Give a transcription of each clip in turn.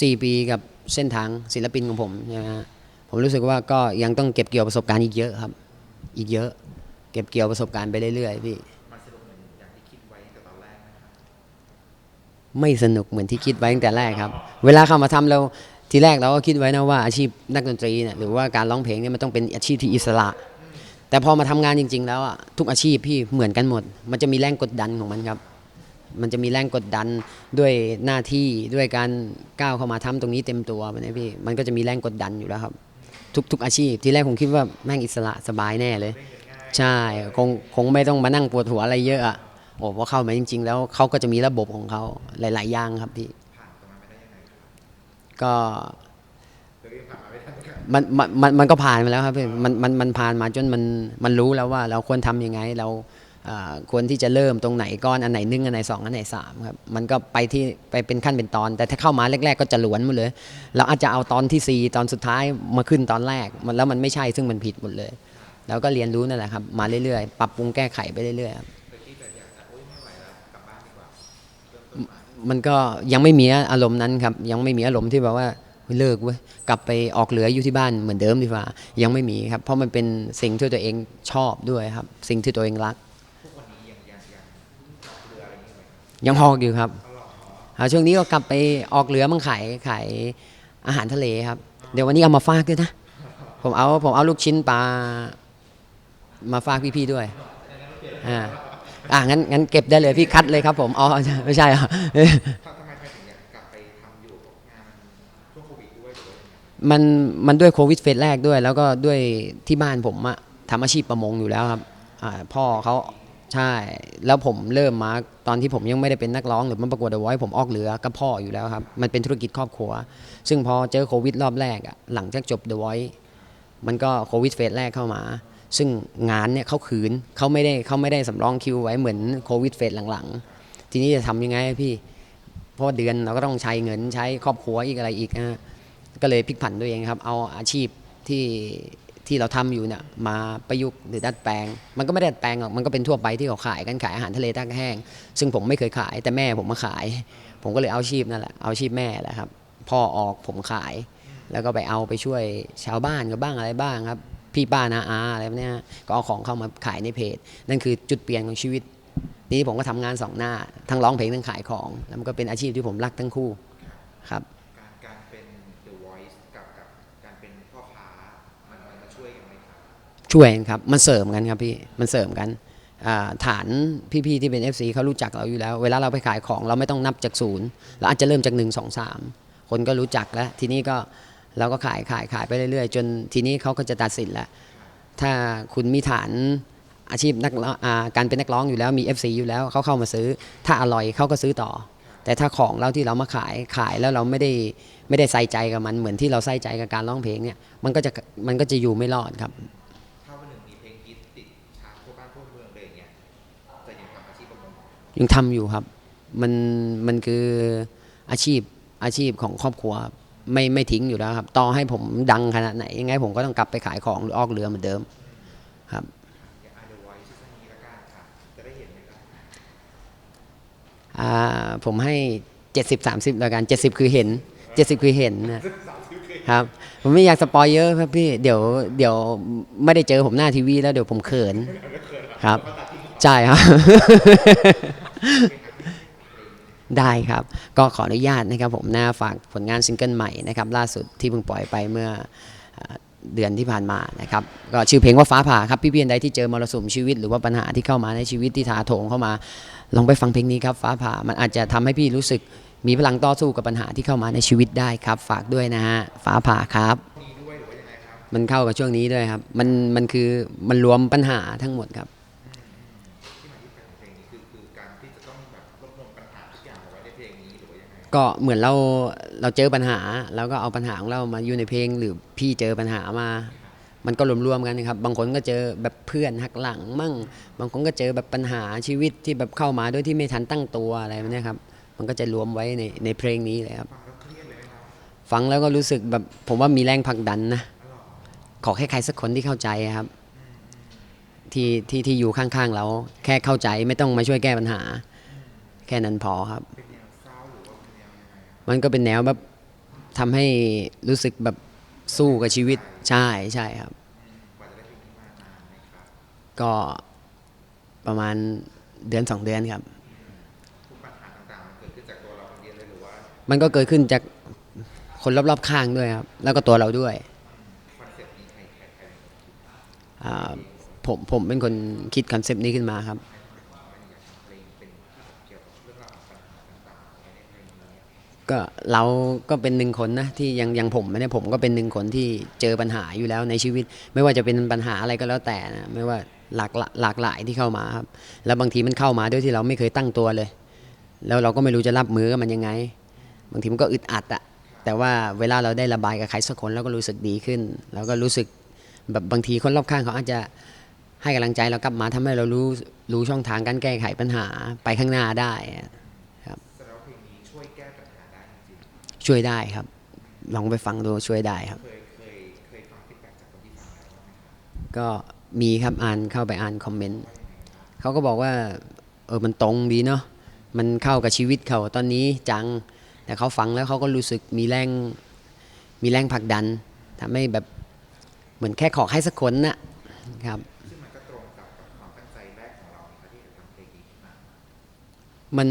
4 ปีกับเส้นทางศิลปินของผมใช่ไหมฮะผมรู้สึกว่าก็ยังต้องเก็บเกี่ยวประสบการณ์อีกเยอะครับ อีกเยอะ เก็บเกี่ยวประสบการณ์ไปเรื่อยๆพี่มันสนุกเหมือนที่คิดไว้ตั้งแต่แรกครับไม่สนุกเหมือนที่คิดไว้ตั้งแต่แรกครับ เวลาเข้ามาทำเราทีแรกเราก็คิดไว้นะว่าอาชีพนักดนตรีเนี่ยหรือว่าการร้องเพลงเนี่ยมันต้องเป็นอาชีพที่อิสระ แต่พอมาทำงานจริง ๆ แล้วอะทุกอาชีพพี่เหมือนกันหมด มันจะมีแรงกดดันของมันครับ มันจะมีแรงกดดันด้วยหน้าที่ด้วยการก้าวเข้ามาทำตรงนี้เต็มตัวนะพี่มันก็จะมีแรงกดดันอยู่แล้วครับ ทุกทุกอาชีพทีแรกผมคิดว่าแม่งอิสระสบายแน่เลย ใช่คงคงไม่ต้องมานั่งปวดหัวอะไรเยอะอะโอ้พอเข้ามาจริง ๆ แล้วเขาก็จะมีระบบของเขาหลาย ๆ อย่างครับพี่ก็มันมันมันก็ผ่านมาแล้วครับพี่มันมันมันผ่านมาจนมันมันรู้แล้วว่าเราควรทำยังไงเรา ควรที่จะเริ่มตรงไหนก้อนอันไหนหนึ่งอันไหนสองอันไหนสามครับมันก็ไปที่ไปเป็นขั้นเป็นตอน แต่ถ้าเข้ามาแรก ๆ ก็จะหลวนหมดเลย เราอาจจะเอาตอนที่สี่ตอนสุดท้ายมาขึ้นตอนแรกมันแล้วมันไม่ใช่ซึ่งมันผิดหมดเลยเราก็เรียนรู้นั่นแหละครับมาเรื่อยๆปรับปรุงแก้ไขไปเรื่อยๆครับเคยคิดแต่อยากจะโอ๊ยไม่ไหวแล้วกลับบ้านดีกว่าเริ่มต้นใหม่มันก็ยังไม่มีอารมณ์นั้นครับยังไม่มีอารมณ์ที่แบบว่าเฮ้ยเลิกเว้ยกลับไปออกเหลืออยู่ที่บ้านเหมือนเดิมดีกว่ายังไม่มีครับเพราะมันเป็นสิ่งที่ตัวเองชอบด้วยครับ สิ่งที่ตัวเองรัก ย่างเงี้ยไหมยังฮอกอยู่ครับตลอดอ่าช่วงนี้ก็กลับไปออกเรือมั่งขายขายอาหารทะเลครับ เดี๋ยววันนี้เอามาฝากด้วยนะ ผมเอาผมเอาลูกชิ้นปลามาฝากพี่ๆด้วย อ่า อ่างั้นงั้นเก็บได้เลยพี่คัดเลยครับ ผม อ๋อไม่ใช่เหรอถ้าทำไมทำไมถึงอยากกลับไปทำอยู่กับงานมันช่วงโควิดด้วยหรือว่ายังไงมันมันด้วยโควิดเฟสแรกด้วย แล้วก็ด้วยที่บ้านผมอะทำอาชีพประมงอยู่แล้วครับ อ่า พ่อเขา ใช่ แล้วผมเริ่มมาตอนที่ผมยังไม่ได้เป็นนักร้องหรือมาประกวดเดอะไวท์ผมออกเรือก็พ่ออยู่แล้วครับ มันเป็นธุรกิจครอบครัว ซึ่งพอเจอโควิดรอบแรกอะหลังจากจบเดอะไวท์มันก็โควิดเฟสแรกเข้ามา ซึ่งงานเนี่ยเขาขืนเขาไม่ได้เขาไม่ได้สำรองคิวไว้เหมือนโควิดเฟสหลังๆ ทีนี้จะทำยังไงพี่เพราะเดือนเราก็ต้องใช้เงินใช้ครอบครัวอีกอะไรอีกนะก็เลยพลิกผันตัวเองครับ เอาอาชีพที่ ที่เราทำอยู่เนี่ยมาประยุกต์หรือดัดแปลง มันก็ไม่ได้ดัดแปลงหรอกมันก็เป็นทั่วไปที่เขาขายกันขายอาหารทะเลตากแห้ง ซึ่งผมไม่เคยขายแต่แม่ผมมาขาย ผมก็เลยเอาชีพนั่นแหละเอาชีพแม่แหละครับพ่อออกผมขาย แล้วก็ไปเอาไปช่วยชาวบ้านก็บ้างอะไรบ้างครับ พี่ป้านาอาอะไรแบบเนี้ยก็เอาของเข้ามาขายในเพจ นั่นคือจุดเปลี่ยนของชีวิตนี้ผมก็ทำงานสองหน้าทั้งร้องเพลงทั้งขายของแล้วมันก็เป็นอาชีพที่ผมรักทั้งคู่ครับ การการเป็น The Voice กับกับการเป็นพ่อค้ามันมันมาช่วยกันไหมครับ ช่วยครับมันเสริมกันครับพี่มันเสริมกันฐานพี่ๆที่เป็น FC เขารู้จักเราอยู่แล้ว เวลาเราไปขายของเราไม่ต้องนับจากศูนย์เราอาจจะเริ่มจากหนึ่งสองสามคนก็รู้จักแล้ว ทีนี้ก็เราก็ขายขายขายไปเรื่อยๆ จนทีนี้เขาก็จะตัดสินแล้ว ถ้าคุณมีฐานอาชีพนักการเป็นนักร้องอยู่แล้วมี FC อยู่แล้วเขาเข้ามาซื้อ ถ้าอร่อยเขาก็ซื้อต่อ แต่ถ้าของเราที่เรามาขายขายแล้วเราไม่ได้ไม่ได้ใส่ใจกับมันเหมือนที่เราใส่ใจกับการร้องเพลงเนี่ยมันก็จะมันก็จะอยู่ไม่รอดครับ ยังทำอยู่ครับ มันมันคืออาชีพอาชีพของครอบครัวไม่ไม่ทิ้งอยู่แล้วครับ ต่อให้ผมดังขนาดไหนยังไงผมก็ต้องกลับไปขายของหรือออกเรือเหมือนเดิมครับอย่าง The Voice ซีซั่นนี้ละกันค่ะจะได้เห็นไหมครับอ่าผมให้ 70 30แล้วกัน 70 คือเห็น 70 คือเห็นนะครับ ผมไม่อยากสปอยเยอะครับพี่ เดี๋ยวเดี๋ยวไม่ได้เจอผมหน้าทีวีแล้วเดี๋ยวผมเขินครับใช่ครับ ได้ครับ ก็ขออนุญาตนะครับผมหน้าฝากผลงานซิงเกิลใหม่นะครับล่าสุดที่เพิ่งปล่อยไปเมื่อเดือนที่ผ่านมานะครับก็ชื่อเพลงว่าฟ้าผ่าครับพี่เพียนใดที่เจอมรสุมชีวิต หรือว่าปัญหาที่เข้ามาในชีวิตที่ถาโถมเข้ามา ลองไปฟังเพลงนี้ครับฟ้าผ่ามันอาจจะทำให้พี่รู้สึกมีพลังต่อสู้กับปัญหาที่เข้ามาในชีวิตได้ครับ ฝากด้วยนะฮะฟ้าผ่าครับมันเข้ากับช่วงนี้ด้วยครับ มันมันคือมันรวมปัญหาทั้งหมดครับ ก็เหมือนเราเราเจอปัญหาแล้วก็เอาปัญหาของเรามาอยู่ในเพลง หรือพี่เจอปัญหามา มันก็รวมๆกันนะครับ บางคนก็เจอแบบเพื่อนหักหลังมั่ง บางคนก็เจอแบบปัญหาชีวิตที่แบบเข้ามาโดยที่ไม่ทันตั้งตัวอะไรแบบเนี้ยครับ มันก็จะรวมไว้ในในเพลงนี้เลยครับ ฟังแล้วก็รู้สึกแบบผมว่ามีแรงผลักดันนะอ๋อเหรอขอแค่ใครสักคนที่เข้าใจครับ ที่ที่ที่อยู่ข้างๆเราแค่เข้าใจไม่ต้องมาช่วยแก้ปัญหา แค่นั้นพอครับ มันก็เป็นแนวแบบทำให้รู้สึกแบบสู้กับชีวิตใช่ใช่ครับ ก็ประมาณเดือนสองเดือนครับ มันก็เกิดขึ้นจากคนรอบๆข้างด้วยครับ แล้วก็ตัวเราด้วยผมผมเป็นคนคิดคอนเซปต์นี้ขึ้นมาครับ ก็เราก็เป็นหนึ่งคนนะที่ยังยังผมเนี่ยผมก็เป็นหนึ่งคนที่เจอปัญหาอยู่แล้วในชีวิต ไม่ว่าจะเป็นปัญหาอะไรก็แล้วแต่นะไม่ว่าหลากหลายหลากหลายที่เข้ามาครับ แล้วบางทีมันเข้ามาด้วยที่เราไม่เคยตั้งตัวเลย แล้วเราก็ไม่รู้จะรับมือกับมันยังไง บางทีมันก็อึดอัดอะแต่ว่าเวลาเราได้ระบายกับใครสักคนเราก็รู้สึกดีขึ้นแล้วก็รู้สึกแบบบางทีคนรอบข้างเขาอาจจะให้กำลังใจเรากลับมาทำให้เรารู้รู้ช่องทางการแก้ไขปัญหาไปข้างหน้าได้ ช่วยได้ครับ ลองไปฟังดูช่วยได้ครับๆเคยเคยเคยฟังฟีดแบ็กจากคนที่ฟังแล้วบ้างไหมครับ ก็มีครับอ่านเข้าไปอ่านคอมเมนต์เขาก็บอกว่าเออมันตรงดีเนาะมันเข้ากับชีวิตเขาตอนนี้จัง แต่เขาฟังแล้วเขาก็รู้สึกมีแรงมีแรงผลักดันทำให้แบบเหมือนแค่ขอให้สักคนนะครับ มัน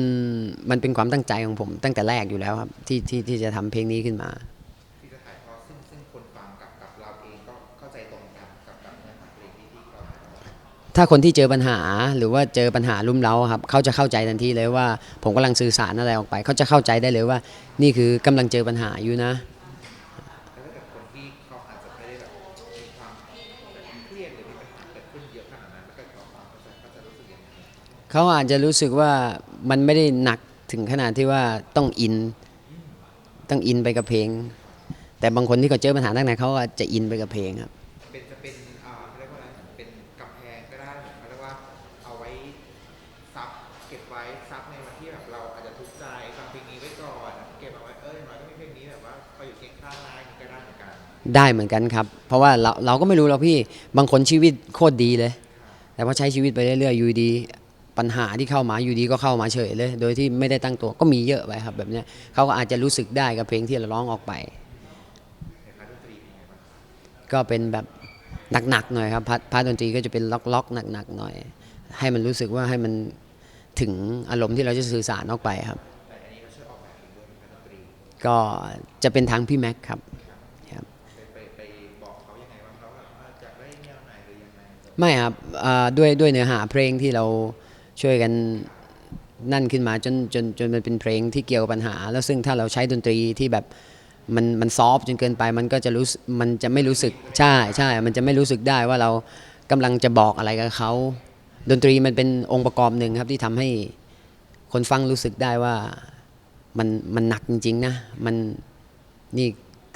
มันเป็นความตั้งใจของผม ตั้งแต่แรกอยู่แล้วครับ ที่ที่ที่จะทำเพลงนี้ขึ้นมาที่จะถ่ายทอดซึ่งซึ่งคนฟังกับกับเราเองก็เข้าใจตรงกันกับกับเนื้อหาเพลงที่ที่เราถ่ายทอดถ้าคนที่เจอปัญหาหรือว่าเจอปัญหาลุ่มเร้าครับ เขาจะเข้าใจทันทีเลยว่า ผมกำลังสื่อสารอะไรออกไป เขาจะเข้าใจได้เลยว่า นี่คือกำลังเจอปัญหาอยู่นะ เขาอาจจะรู้สึกว่ามันไม่ได้หนักถึงขนาดที่ว่าต้องอิน ต้องอินไปกับเพลง แต่บางคนที่เขาเจอปัญหาตั้งแต่เขาก็จะอินไปกับเพลงครับเป็นจะเป็นอ่าเขาเรียกว่าอะไรเหมือนเป็นกำแพงก็ได้เหมือนเขาเรียกว่าเอาไว้ซับเก็บไว้ซับในวันที่แบบเราอาจจะทุกข์ใจฟังเพลงนี้ไว้ก่อนเก็บเอาไว้เอออย่างน้อยก็มีเพลงนี้แบบว่าคอยอยู่เคียงข้างนายก็ได้เหมือนกันได้เหมือนกันครับ เพราะว่าเราเราก็ไม่รู้หรอกพี่บางคนชีวิตโคตรดีเลย แต่พอใช้ชีวิตไปเรื่อยๆอยู่ดี ปัญหาที่เข้ามาอยู่ดีก็เข้ามาเฉยเลย โดยที่ไม่ได้ตั้งตัวก็มีเยอะไปครับแบบนี้เขาก็อาจจะรู้สึกได้กับเพลงที่เราร้องออกไปในพาร์ทดนตรีเป็นไงบ้างครับก็เป็นแบบหนักๆหน่อยครับพาร์ทพาร์ทดนตรีก็จะเป็นล็อกๆหนักๆหน่อย ให้มันรู้สึกว่าให้มันถึงอารมณ์ที่เราจะสื่อสารออกไปครับก็จะเป็นทางพี่แม็กครับไม่ครับด้วยด้วยเนื้อหาเพลงที่เรา ช่วยกันนั่นขึ้นมาจนจนจนมันเป็นเพลงที่เกี่ยวกับปัญหา แล้วซึ่งถ้าเราใช้ดนตรีที่แบบมันมันซอฟจนเกินไปมันก็จะรู้สึกมันจะไม่รู้สึกใช่ใช่ มันจะไม่รู้สึกได้ว่าเรากำลังจะบอกอะไรกับเขาดนตรีมันเป็นองค์ประกอบหนึ่งครับที่ทำให้คนฟังรู้สึกได้ว่ามันมันหนักจริงๆนะมันนี่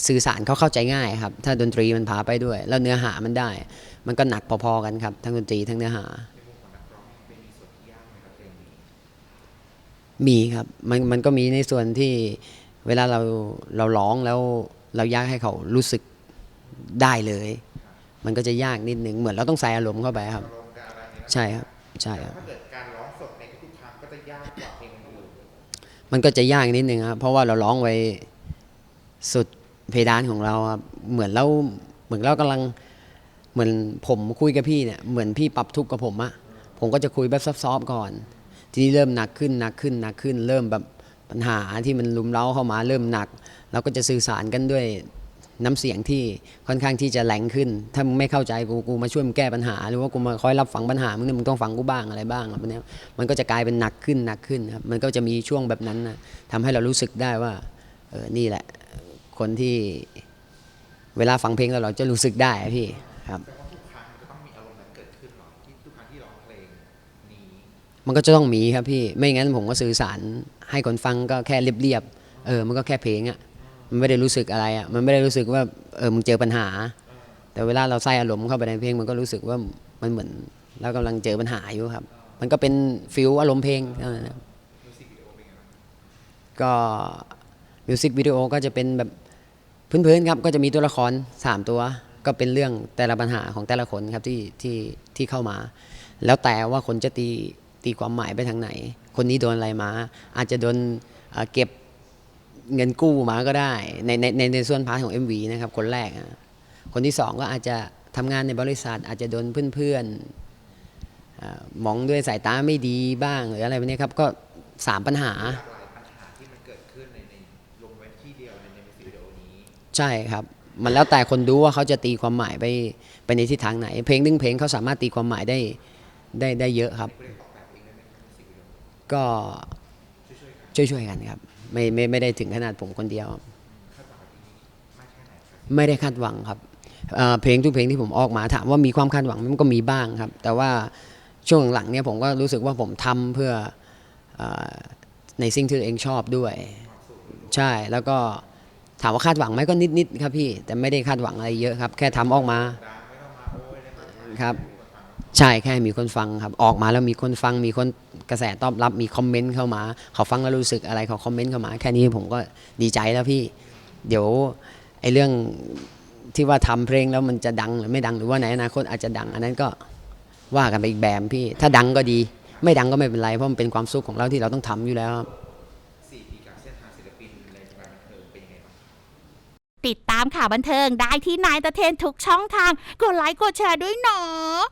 สื่อสารเขาเข้าใจง่ายครับ ถ้าดนตรีมันพาไปด้วย แล้วเนื้อหามันได้ มันก็หนักพอๆกันครับ ทั้งดนตรีทั้งเนื้อหา มีครับมันมันก็มีในส่วนที่เวลาเราเราร้องแล้วเราอยากให้เขารู้สึกได้เลย มันก็จะยากนิดนึงเหมือนเราต้องใส่อารมณ์เข้าไปครับอารมณ์การอะไรเนี้ยใช่ครับใช่ครับถ้าเกิดการร้องสดในทุกๆครั้งก็จะยากกว่าเพลงอื่นมันก็จะยากนิดนึงครับเพราะว่าเราร้องไว้สุดเพดานของเราครับเหมือนเราเหมือนเรากำลังเหมือนผมคุยกับพี่เนี่ยเหมือนพี่ปรับทุกข์กับผมอะผมก็จะคุยแบบซอฟๆก่อน ทีนี้เริ่มหนักขึ้นหนักขึ้นหนักขึ้น เริ่มแบบปัญหาที่มันลุมเร้าเข้ามาเริ่มหนัก เราก็จะสื่อสารกันด้วยน้ำเสียงที่ค่อนข้างที่จะแรงขึ้น ถ้ามึงไม่เข้าใจกูกูมาช่วยมึงแก้ปัญหา หรือว่ากูมาคอยรับฟังปัญหามึงเนี่ยมึงต้องฟังกูบ้างอะไรบ้างแบบนี้มันก็จะกลายเป็นหนักขึ้นหนักขึ้นครับมันก็จะมีช่วงแบบนั้นนะทำให้เรารู้สึกได้ว่าเออนี่แหละ คนที่เวลาฟังเพลงแล้วเราจะรู้สึกได้พี่ครับ มันก็จะต้องมีครับพี่ไม่งั้นผมก็สื่อสารให้คนฟังก็แค่เรียบๆเออ มันก็แค่เพลงอะ่ะมันไม่ได้รู้สึกอะไรอะ่ะมันไม่ได้รู้สึกว่าเออมึงเจอปัญหา แต่เวลาเราใส่อารมณ์เข้าไปในเพลง มันก็รู้สึกว่ามันเหมือนเรากำลังเจอปัญหาอยู่ครับ มันก็เป็นฟิลอารมณ์เพลงเท่านั้นครับมิวสิกวิดีโอเป็นไงบ้างก็มิวสิกวิดีโอก็จะเป็นแบบพื้นๆครับก็จะมีตัวละคร 3 ตัว ก็เป็นเรื่องแต่ละปัญหาของแต่ละคนครับที่ที่ที่เข้ามา แล้วแต่ว่าคนจะตี ตีความหมายไปทางไหน คนนี้โดนอะไรมา อาจจะโดนเอ่อเก็บเงินกู้มาก็ได้ในในในในส่วนพาร์ทของ MV นะครับ คนแรกอะคนที่สองก็อาจจะทำงานในบริษัท อาจจะโดนเพื่อนๆอามองด้วยสายตาไม่ดีบ้าง หรืออะไรแบบนี้ครับ ก็สามปัญหาหลากหลายปัญหาที่มันเกิดขึ้นในในรวมไว้ที่เดียวในในมิวสิกวิดีโอนี้ใช่ครับ มันแล้วแต่คนดูว่าเขาจะตีความหมายไปไปในทิศทางไหน เพลงหนึ่งเพลงเขาสามารถตีความหมายได้ได้ได้เยอะครับ ก็ช่วยๆกันช่วยกันครับไม่ไม่ไม่ได้ถึงขนาดผมคนเดียว ไม่ได้คาดหวังครับเพลงทุกเพลงที่ผมออกมาถามว่ามีความคาดหวังมันก็มีบ้างครับ แต่ว่าช่วงหลังเนี่ยผมก็รู้สึกว่าผมทำเพื่ออในสิ่งที่ตัวเองชอบด้วย ใช่แล้วก็ถามว่าคาดหวังไหมก็นิดๆครับพี่แต่ไม่ได้คาดหวังอะไรเยอะครับ แค่ทำออกมาออกมาครับ ใช่แค่มีคนฟังครับ ออกมาแล้วมีคนฟังมีคน กระแสตอบรับมีคอมเมนต์เข้ามาเขาฟังแล้วรู้สึกอะไรเขาคอมเมนต์เข้ามา แค่นี้ผมก็ดีใจแล้วพี่ เดี๋ยวไอ้เรื่องที่ว่าทำเพลงแล้วมันจะดังหรือไม่ดังหรือว่าในอนาคตอาจจะดัง อันนั้นก็ว่ากันไปอีกแบบพี่ ถ้าดังก็ดี ไม่ดังก็ไม่เป็นไร เพราะมันเป็นความสุขของเราที่เราต้องทำอยู่แล้วครับสี่ปีกับเส้นทางศิลปินในวงการบันเทิงเป็นยังไงบ้างติดตามข่าวบันเทิงได้ที่นายตะเทนทุกช่องทาง กดไลค์กดแชร์ด้วยเนาะ